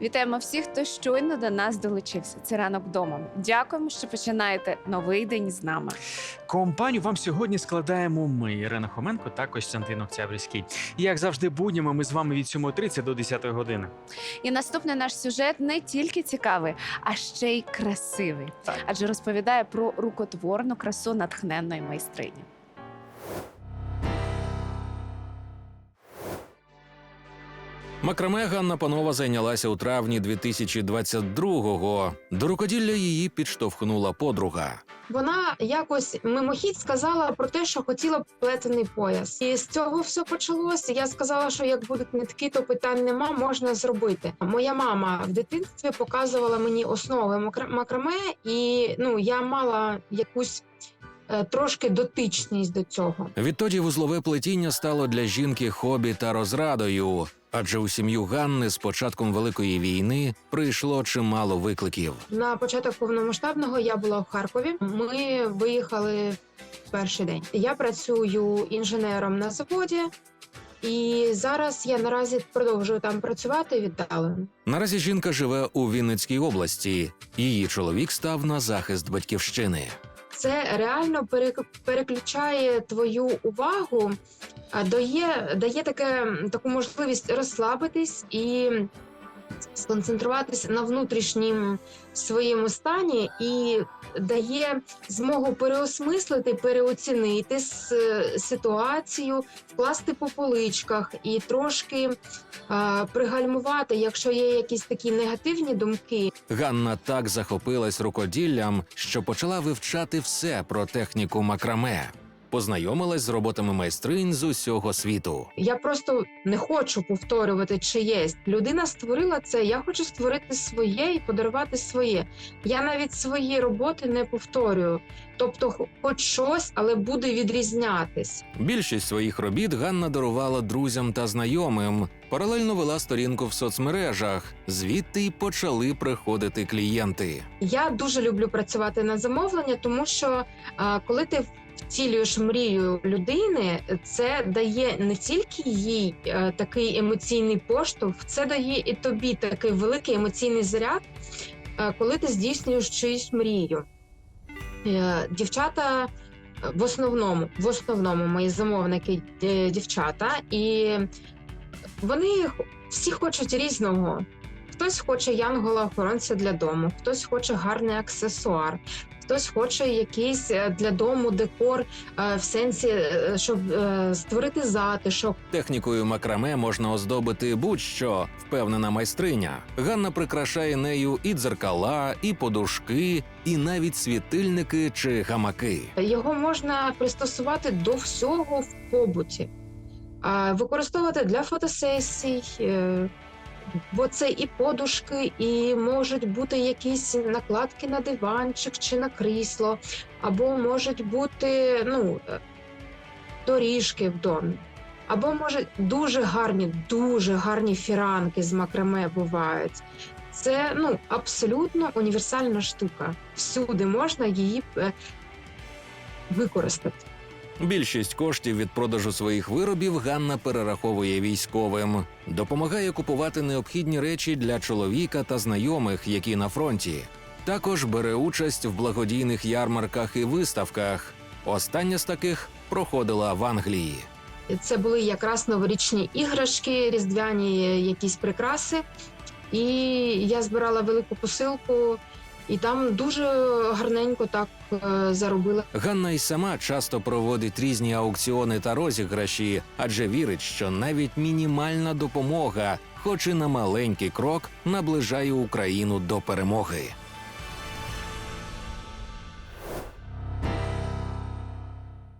Вітаємо всіх, хто щойно до нас долучився. Це ранок вдома. Дякуємо, що починаєте новий день з нами. Компанію вам сьогодні складаємо ми, Ірина Хоменко та Костянтин Октябрьський. Як завжди, буднями ми з вами від 7.30 до 10 години. І наступний наш сюжет не тільки цікавий, а ще й красивий, Так. адже розповідає про рукотворну красу натхненної майстрині. Макраме Ганна Панова зайнялася у травні 2022-го. До рукоділля її підштовхнула подруга. Вона якось мимохідь сказала про те, що хотіла б плетений пояс, і з цього все почалося. Я сказала, що як будуть нитки, то питань нема, можна зробити. Моя мама в дитинстві показувала мені основи макра- макраме, і ну я мала якусь трошки дотичність до цього. Відтоді вузлове плетіння стало для жінки хобі та розрадою, адже у сім'ю Ганни з початком великої війни прийшло чимало викликів. На початок повномасштабного я була в Харкові. Ми виїхали в перший день. Я працюю інженером на заводі, і зараз я наразі продовжую там працювати віддалено. Наразі жінка живе у Вінницькій області. Її чоловік став на захист батьківщини. Це реально перек- переключає твою увагу, дає, дає таке, таку можливість розслабитись і сконцентруватись на внутрішнім своєму стані і дає змогу переосмислити, переоцінити ситуацію, вкласти по поличках і трошки а, пригальмувати, якщо є якісь такі негативні думки, Ганна так захопилась рукоділлям, що почала вивчати все про техніку макраме. Познайомилась з роботами майстринь з усього світу. Я просто не хочу повторювати чиєсь. Людина створила це. Я хочу створити своє і подарувати своє. Я навіть свої роботи не повторюю. Тобто, хо- хоч щось, але буде відрізнятись. Більшість своїх робіт Ганна дарувала друзям та знайомим. Паралельно вела сторінку в соцмережах. Звідти й почали приходити клієнти. Я дуже люблю працювати на замовлення, тому що а, коли ти втілюєш мрію людини, це дає не тільки їй е, такий емоційний поштовх, це дає і тобі такий великий емоційний заряд, е, коли ти здійснюєш чиюсь мрію. Е, Дівчата в основному, в основному мої замовники дівчата, і вони всі хочуть різного. Хтось хоче янгола-охоронця для дому, хтось хоче гарний аксесуар, хтось хоче якийсь е, для дому декор е, в сенсі, е, щоб створити затишок. Технікою макраме можна оздобити будь-що, впевнена майстриня. Ганна прикрашає нею і дзеркала, і подушки, і навіть світильники чи гамаки. Його можна пристосувати до всього в побуті, використовувати для фотосесій. Бо це і подушки, і можуть бути якісь накладки на диванчик чи на крісло, або можуть бути ну, е, доріжки в домі. Або може дуже гарні, дуже гарні фіранки з макраме бувають. Це ну абсолютно універсальна штука. Всюди можна її е, використати. Більшість коштів від продажу своїх виробів Ганна перераховує військовим, допомагає купувати необхідні речі для чоловіка та знайомих, які на фронті. Також бере участь в благодійних ярмарках і виставках. Остання з таких проходила в Англії. Це були якраз новорічні іграшки, різдвяні якісь прикраси. І я збирала велику посилку, і там дуже гарненько так е, заробила. Ганна й сама часто проводить різні аукціони та розіграші, адже вірить, що навіть мінімальна допомога, хоч і на маленький крок, наближає Україну до перемоги.